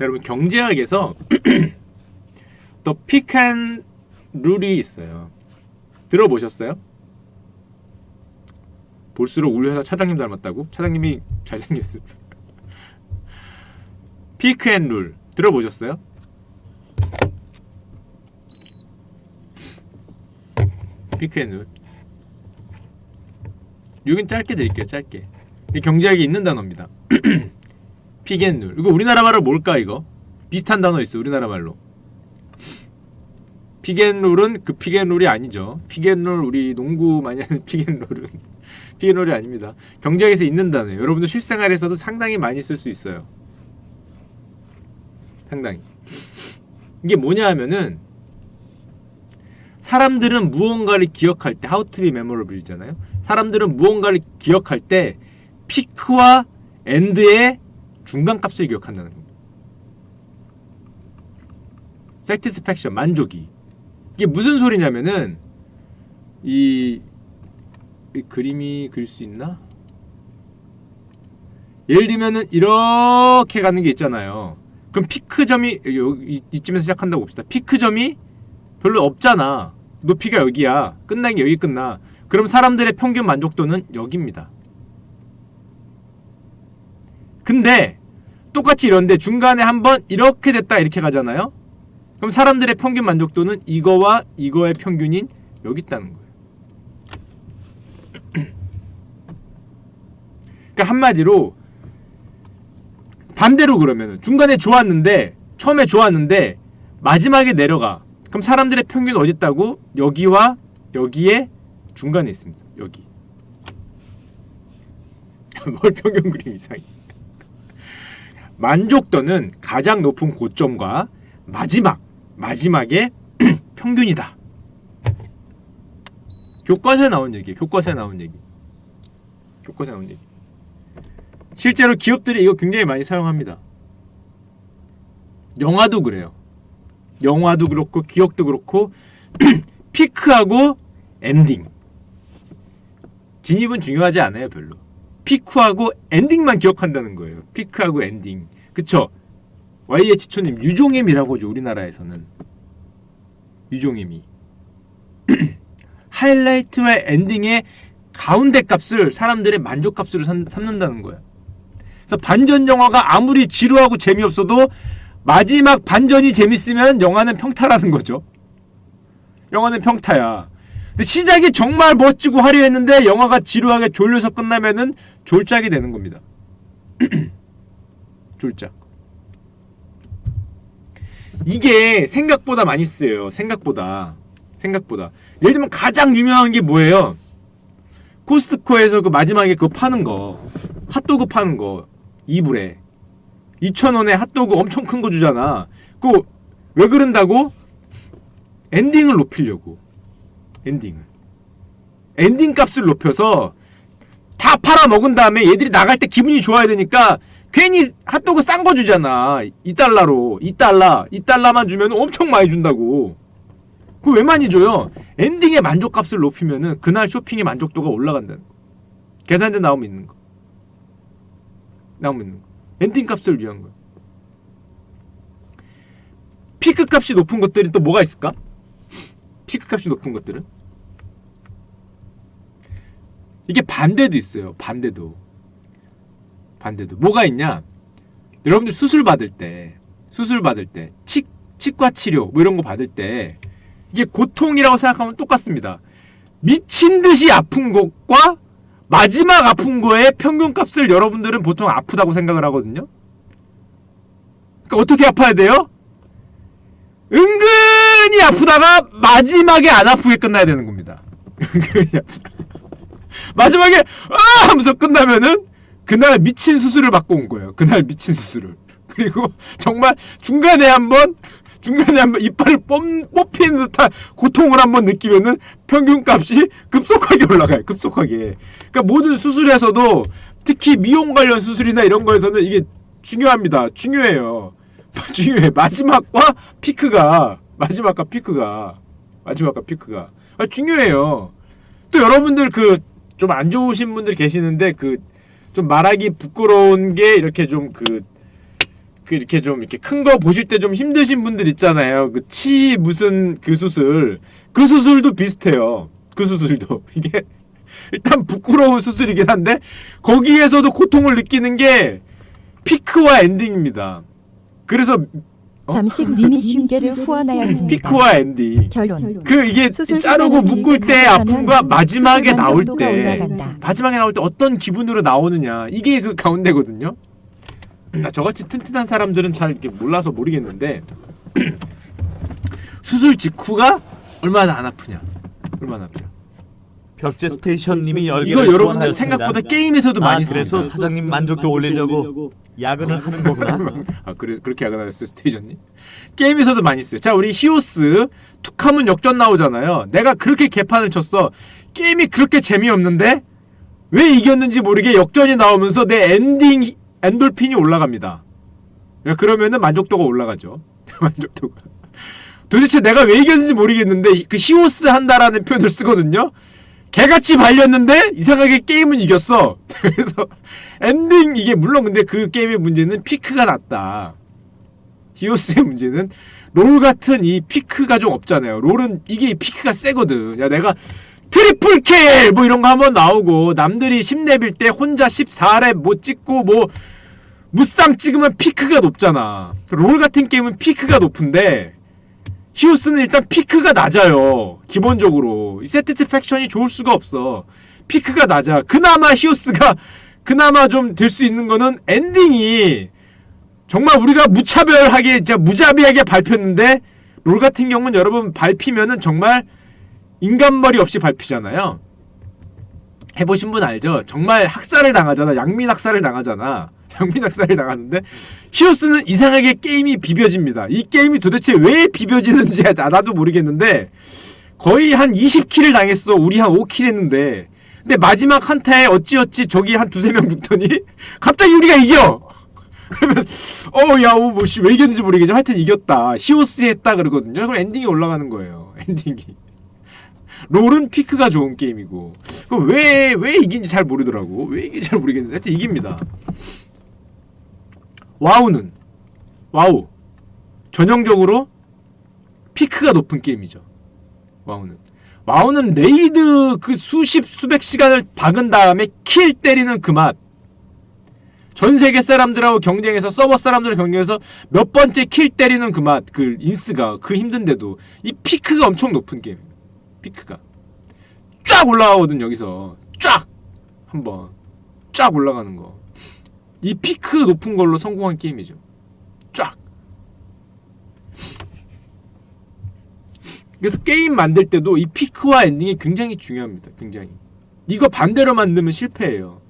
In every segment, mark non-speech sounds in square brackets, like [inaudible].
여러분 경제학에서 [clears throat] 더 픽한 룰이 있어요. 들어보셨어요? 볼수록 우리 회사 차장님 닮았다고? 차장님이 잘생겼어요. 피크앤룰 [laughs] 들어보셨어요? 피크앤룰 여긴 짧게 드릴게요 짧게 이 경제학에 있는 단어입니다 [clears throat] 픽앤룰. 이거 우리나라 말로 뭘까 이거? 비슷한 단어 있어 우리나라 말로. 픽앤룰은 그 픽앤룰이 아니죠. 픽앤룰 우리 농구 많이 하는 [laughs] 픽앤룰은 픽앤룰이 [laughs] 아닙니다. 경제학에서 있는 단어예요. 여러분들 실생활에서도 상당히 많이 쓸 수 있어요. 상당히. 이게 뭐냐 하면은 사람들은 무언가를 기억할 때 how to be memorable이잖아요. 사람들은 무언가를 기억할 때 피크와 엔드의 중간 값을 기억한다는 겁니다. satisfaction 만족이 이게 무슨 소리냐면은 이, 이 그림이 그릴 수 있나? 예를 들면은 이렇게 가는 게 있잖아요. 그럼 피크점이 여기 이쯤에서 시작한다고 봅시다. 피크점이 별로 없잖아. 높이가 여기야. 끝난 게 여기 끝나. 그럼 사람들의 평균 만족도는 여기입니다. 근데 똑같이 이런데 중간에 한번 이렇게 됐다 이렇게 가잖아요. 그럼 사람들의 평균 만족도는 이거와 이거의 평균인 여기 있다는 거예요. [clears throat] 그러니까 한마디로 반대로 그러면 중간에 좋았는데 처음에 좋았는데 마지막에 내려가. 그럼 사람들의 평균 어디 있다고? 여기와 여기에 중간에 있습니다. 여기. [laughs] 뭘 평균 그림 이상해 만족도는 가장 높은 고점과 마지막 마지막에 [clears throat] 평균이다 교과서에 나온 얘기 교과서에 나온 얘기 교과서에 나온 얘기 실제로 기업들이 이거 굉장히 많이 사용합니다. 영화도 그래요. 영화도 그렇고 기억도 그렇고 [clears throat] 피크하고 엔딩. 진입은 중요하지 않아요, 별로. 피크하고 엔딩만 기억한다는 거예요. 피크하고 엔딩. 그쵸? YH 초님 유종임이라고 하죠, 우리나라에서는. 유종임이. [clears throat] 하이라이트와 엔딩의 가운데 값을 사람들의 만족 값으로 삼, 삼는다는 거야. 그래서 반전 영화가 아무리 지루하고 재미없어도 마지막 반전이 재밌으면 영화는 평타라는 거죠. 영화는 평타야. 근데 시작이 정말 멋지고 화려했는데 영화가 지루하게 졸려서 끝나면은 졸작이 되는 겁니다. [clears throat] 졸작. 이게 생각보다 많이 쓰여요. 생각보다. 생각보다. 예를 들면 가장 유명한 게 뭐예요? 코스트코에서 그 마지막에 그거 파는 거. 핫도그 파는 거. 이불에 2,000원에 핫도그 엄청 큰 거 주잖아. 그거 왜 그런다고? 엔딩을 높이려고. 엔딩을. 엔딩 값을 높여서 다 팔아 먹은 다음에 얘들이 나갈 때 기분이 좋아야 되니까 괜히 핫도그 싼 거 주잖아. 2달러로. 2달러. 2달러만 주면 엄청 많이 준다고. 그왜 많이 줘요? 엔딩의 만족값을 높이면은 그날 쇼핑의 만족도가 올라간다는 거. 계산대 나오면 있는 거. 나오면 있는 거. 엔딩 값을 위한 거야. 피크 값이 높은 것들이 또 뭐가 있을까? 피크 값이 높은 것들은 이게 반대도 있어요. 반대도 반대도 뭐가 있냐? 여러분들 수술 받을 때 수술 받을 때 치, 치과 치료 뭐 이런 거 받을 때 이게 고통이라고 생각하면 똑같습니다. 미친 듯이 아픈 것과 마지막 아픈 거의 평균 값을 여러분들은 보통 아프다고 생각을 하거든요. 그러니까 어떻게 아파야 돼요? 은근히 아프다가 마지막에 안 아프게 끝나야 되는 겁니다. [laughs] 은근히 아프다. 마지막에 아 하면서 끝나면은 그날 미친 수술을 받고 온 거예요. 그날 미친 수술을. 그리고 정말 중간에 한번 중간에 한번 이빨을 뽑, 뽑히는 듯한 고통을 한번 느끼면은 평균값이 급속하게 올라가요. 급속하게. 그러니까 모든 수술에서도 특히 미용 관련 수술이나 이런 거에서는 이게 중요합니다. 중요해요. [laughs] 중요해. 마지막과 피크가 마지막과 피크가 마지막과 피크가 아, 중요해요. 또 여러분들 그 좀 안 좋으신 분들 계시는데 그 좀 말하기 부끄러운 게 이렇게 좀그 그 이렇게 좀 이렇게 큰 거 보실 때 좀 힘드신 분들 있잖아요. 그 치 무슨 그 수술 그 수술도 비슷해요. 그 수술도 [laughs] 이게 일단 부끄러운 수술이긴 한데 거기에서도 고통을 느끼는 게 피크와 엔딩입니다. 그래서 어? 잠식 님이 쉰개를 후원하였습니다. 피크와 엔딩. 결론. 그 이게 수술 자르고 시간을 묶을 길게 때 가져가면 아픔과 마지막에 수술 나올 때 올라간다. 마지막에 나올 때 어떤 기분으로 나오느냐 이게 그 가운데거든요. 나 저같이 튼튼한 사람들은 잘 이렇게 몰라서 모르겠는데 [clears throat] 수술 직후가 얼마나 안 아프냐, 얼마나 아프냐. 벽제 스테이션님이 열개를 이거 여러분들. 생각보다 게임에서도 아 많이 그래서. 사장님 만족도 올리려고 야근을 하는 거구나. [laughs] 아 그래 그렇게 야근하셨어요 스테이션님? 게임에서도 많이 써요. 자 우리 히오스 툭하면 역전 나오잖아요. 내가 그렇게 개판을 쳤어. 게임이 그렇게 재미없는데 왜 이겼는지 모르게 역전이 나오면서 내 엔딩 엔돌핀이 올라갑니다. 야, 그러면은 만족도가 올라가죠. [laughs] 만족도가. 도대체 내가 왜 이겼는지 모르겠는데 이- 그 히오스 한다라는 표현을 쓰거든요. 개같이 발렸는데 이상하게 게임은 이겼어. [laughs] 그래서 엔딩 이게 물론 근데 그 게임의 문제는 피크가 낮다. 히오스의 문제는 롤 같은 이 피크가 좀 없잖아요. 롤은 이게 피크가 세거든. 야 내가 트리플 킬 뭐 이런 거 한번 나오고 남들이 10렙일 때 혼자 14렙 못 찍고 뭐 무쌍 찍으면 피크가 높잖아. 롤 같은 게임은 피크가 높은데 히오스는 일단 피크가 낮아요. 기본적으로 이 세티스팩션이 좋을 수가 없어. 피크가 낮아. 그나마 히오스가 그나마 좀 될 수 있는 거는 엔딩이 정말 우리가 무차별하게 진짜 무자비하게 밟혔는데 롤 같은 경우는 여러분 밟히면은 정말 인간머리 없이 밟히잖아요. 해보신 분 알죠? 정말 학살을 당하잖아. 양민 학살을 당하잖아. 양민 학살을 당하는데 히오스는 이상하게 게임이 비벼집니다. 이 게임이 도대체 왜 비벼지는지 나- 나도 모르겠는데 거의 한 20킬을 당했어. 우리 한 5킬 했는데 근데 마지막 한타에 어찌어찌 저기 한 두세 명 죽더니 [laughs] 갑자기 우리가 이겨. [laughs] 그러면 어야 뭐씨 왜 이겼는지 모르겠지만 하여튼 이겼다. 히오스 했다 그러거든요. 그럼 엔딩이 올라가는 거예요. [laughs] 엔딩이. 롤은 피크가 좋은 게임이고 그럼 왜 왜 이긴지 잘 모르더라고. 왜 이긴지 잘 모르겠는데 하여튼 이깁니다. 와우는 와우 전형적으로 피크가 높은 게임이죠. 와우는 와우는 레이드 그 수십 수백 시간을 박은 다음에 킬 때리는 그 맛. 전 세계 사람들하고 경쟁해서 서버 사람들하고 경쟁해서 몇 번째 킬 때리는 그 맛, 그 인스가 그 힘든데도 이 피크가 엄청 높은 게임. 피크가 쫙 올라가거든 여기서 쫙 한번 쫙 올라가는 거. 이 피크 높은 걸로 성공한 게임이죠. 쫙. 그래서 게임 만들 때도 이 피크와 엔딩이 굉장히 중요합니다. 굉장히. 이거 반대로 만들면 실패해요.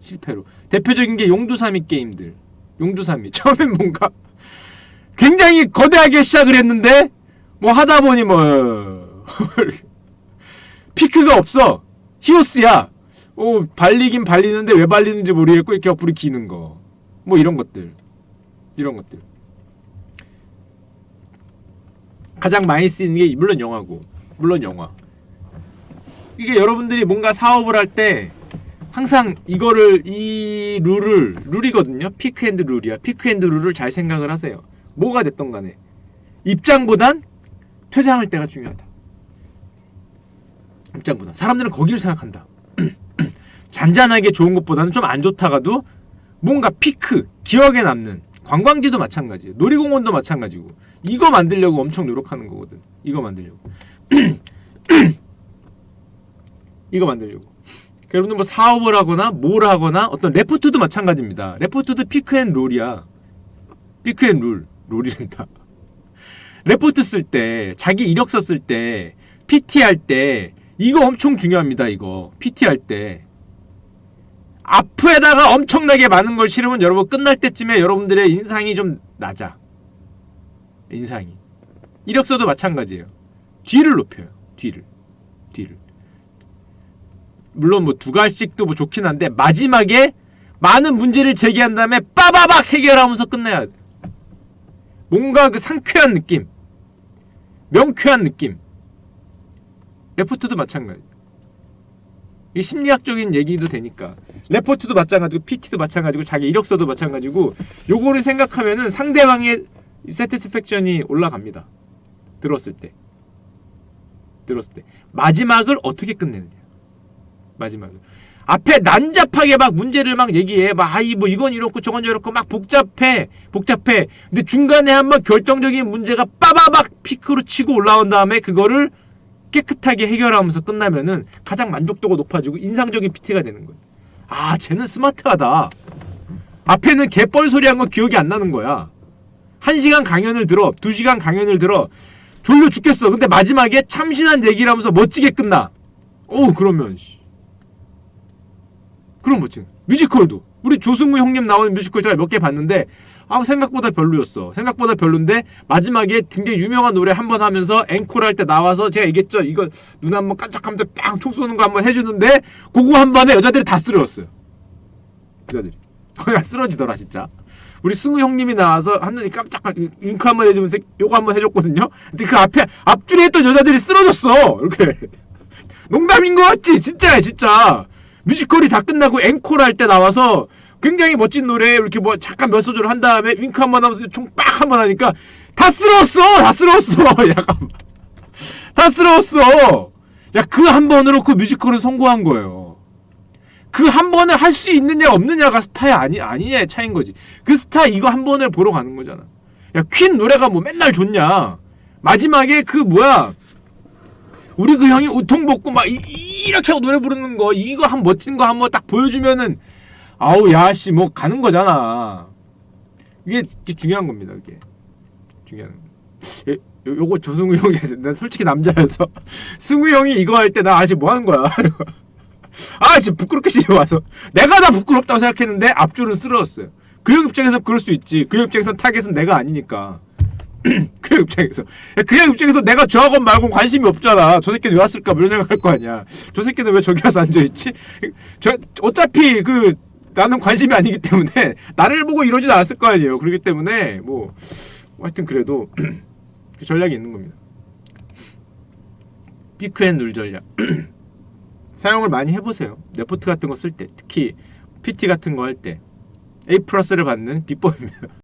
실패로. 대표적인 게 용두사미 게임들. 용두사미. [laughs] 처음엔 뭔가 굉장히 거대하게 시작을 했는데 뭐 하다 보니 뭐 [laughs] 피크가 없어. 히오스야. 어, 발리긴 발리는데 왜 발리는지 모르겠고 이렇게 옆으로 기는 거. 뭐 이런 것들. 이런 것들. 가장 많이 쓰이는 게 물론 영화고. 물론 영화. 이게 여러분들이 뭔가 사업을 할 때 항상 이거를 이 룰을 룰이거든요. 피크앤드 룰이야. 피크앤드 룰을 잘 생각을 하세요. 뭐가 됐던 간에 입장보단 퇴장할 때가 중요하다. 입장보다 사람들은 거기를 생각한다. [clears throat] 잔잔하게 좋은 것보다는 좀 안 좋다가도 뭔가 피크 기억에 남는 관광지도 마찬가지예요. 놀이공원도 마찬가지고 이거 만들려고 엄청 노력하는 거거든. 이거 만들려고. [clears throat] 이거 만들려고. 여러분들 뭐 사업을 하거나 뭘 하거나 어떤 레포트도 마찬가지입니다. 레포트도 피크 앤 롤이야. 피크 앤 룰. 롤이란다. [laughs] 레포트 쓸 때, 자기 이력서 쓸 때, PT 할 때, 이거 엄청 중요합니다, 이거. PT 할 때. 앞에다가 엄청나게 많은 걸 실으면 여러분 끝날 때쯤에 여러분들의 인상이 좀 낮아. 인상이. 이력서도 마찬가지예요. 뒤를 높여요. 뒤를. 뒤를. 물론 뭐 두 갈씩도 뭐 좋긴 한데 마지막에 많은 문제를 제기한 다음에 빠바박 해결하면서 끝내야 돼. 뭔가 그 상쾌한 느낌. 명쾌한 느낌. 레포트도 마찬가지. 이 심리학적인 얘기도 되니까. 레포트도 마찬가지고 PT도 마찬가지고 자기 이력서도 마찬가지고 요거를 생각하면은 상대방의 세티스팩션이 올라갑니다. 들었을 때. 들었을 때. 마지막을 어떻게 끝내느냐. 마지막을. 앞에 난잡하게 막 문제를 막 얘기해. 막 아이 뭐 이건 이렇고 저건 저렇고 막 복잡해. 복잡해. 근데 중간에 한번 결정적인 문제가 빠바박 피크로 치고 올라온 다음에 그거를 깨끗하게 해결하면서 끝나면은 가장 만족도가 높아지고 인상적인 PT가 되는 거예요. 아, 쟤는 스마트하다. 앞에는 개뻘 소리 한 거 기억이 안 나는 거야. 한 시간 강연을 들어, 두 시간 강연을 들어, 졸려 죽겠어. 근데 마지막에 참신한 얘기를 하면서 멋지게 끝나. 오, 그러면. 씨. 그럼 멋진. 뮤지컬도. 우리 조승우 형님 나오는 뮤지컬 제가 몇 개 봤는데, 아, 생각보다 별로였어. 생각보다 별론데, 마지막에 굉장히 유명한 노래 한 번 하면서 앵콜 할 때 나와서 제가 얘기했죠. 이거 눈 한번 깜짝하면서 빵총 쏘는 거 한번 해주는데, 그거 한 번에 여자들이 다 쓰러졌어요. 여자들이. 거기가 쓰러지더라, 진짜. 우리 승우 형님이 나와서 하늘이 깜짝 윙크 한번 해주면서 요거 한번 해줬거든요. 근데 그 앞에 앞줄에 있던 여자들이 쓰러졌어. 이렇게 농담인 거 같지? 진짜야, 진짜. 뮤지컬이 다 끝나고 앵콜 할 때 나와서 굉장히 멋진 노래 이렇게 뭐 잠깐 몇 소절 한 다음에 윙크 한 번 하면서 총 빡 한 번 하니까 다 쓰러웠어, 다 쓰러웠어. [laughs] 약간 다 쓰러웠어. 야 그 한 번으로 그 뮤지컬은 성공한 거예요. 그 한 번을 할 수 있느냐 없느냐가 스타야 아니 아니냐의 차인 거지. 그 스타 이거 한 번을 보러 가는 거잖아. 야 퀸 노래가 뭐 맨날 좋냐? 마지막에 그 뭐야? 우리 그 형이 우통 벗고 막 이, 이렇게 노래 부르는 거 이거 한 멋진 거 한번 딱 보여주면은 아우 야씨 뭐 가는 거잖아. 이게, 이게 중요한 겁니다. 이게 중요한. 예, 요, 요거 조승우 형이 난 솔직히 남자여서 [laughs] 승우 형이 이거 할 때 나 아직 뭐 하는 거야? [laughs] 아 지금 부끄럽게 시리 와서 내가 다 부끄럽다고 생각했는데 앞줄은 쓰러졌어요. 그 형 입장에서 그럴 수 있지. 그 형 입장에서 타겟은 내가 아니니까. [clears throat] 그형 입장에서 야, 그형 입장에서 내가 저 학원 말고 관심이 없잖아. 저 새끼는 왜 왔을까? 뭐 이런 생각할 거 아니야. 저 새끼는 왜 저기 와서 앉아 있지? 저 어차피 그 나는 관심이 아니기 때문에 [laughs] 나를 보고 이러진 않았을 거 아니에요. 그렇기 때문에 뭐 하여튼 그래도 [clears throat] 그 전략이 있는 겁니다. 피크앤룰 전략. [clears throat] 사용을 많이 해보세요. 레포트 같은 거 쓸 때, 특히 PT 같은 거 할 때 A 플러스를 받는 비법입니다. [laughs]